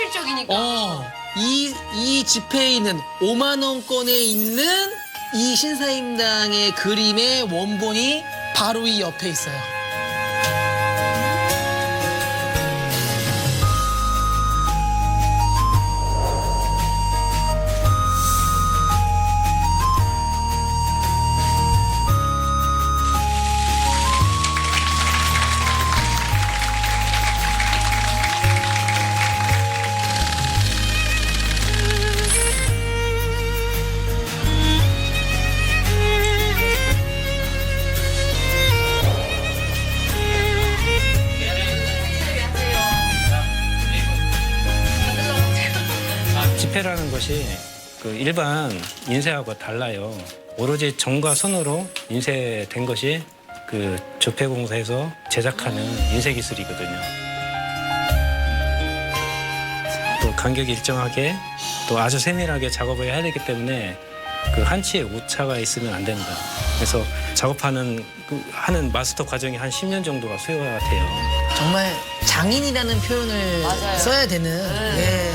현실적이니까. 어, 이, 이 지폐에 있는 5만 원권에 있는 이 신사임당의 그림의 원본이 바로 이 옆에 있어요. 지폐라는 것이 그 일반 인쇄하고 달라요. 오로지 정과 손으로 인쇄된 것이 그 조폐공사에서 제작하는 인쇄 기술이거든요. 또 간격이 일정하게 또 아주 세밀하게 작업을 해야 되기 때문에 그 한치의 오차가 있으면 안 된다. 그래서 작업하는 그 하는 마스터 과정이 한 10년 정도가 소요가 돼요. 정말 장인이라는 표현을 맞아요. 써야 되는 예,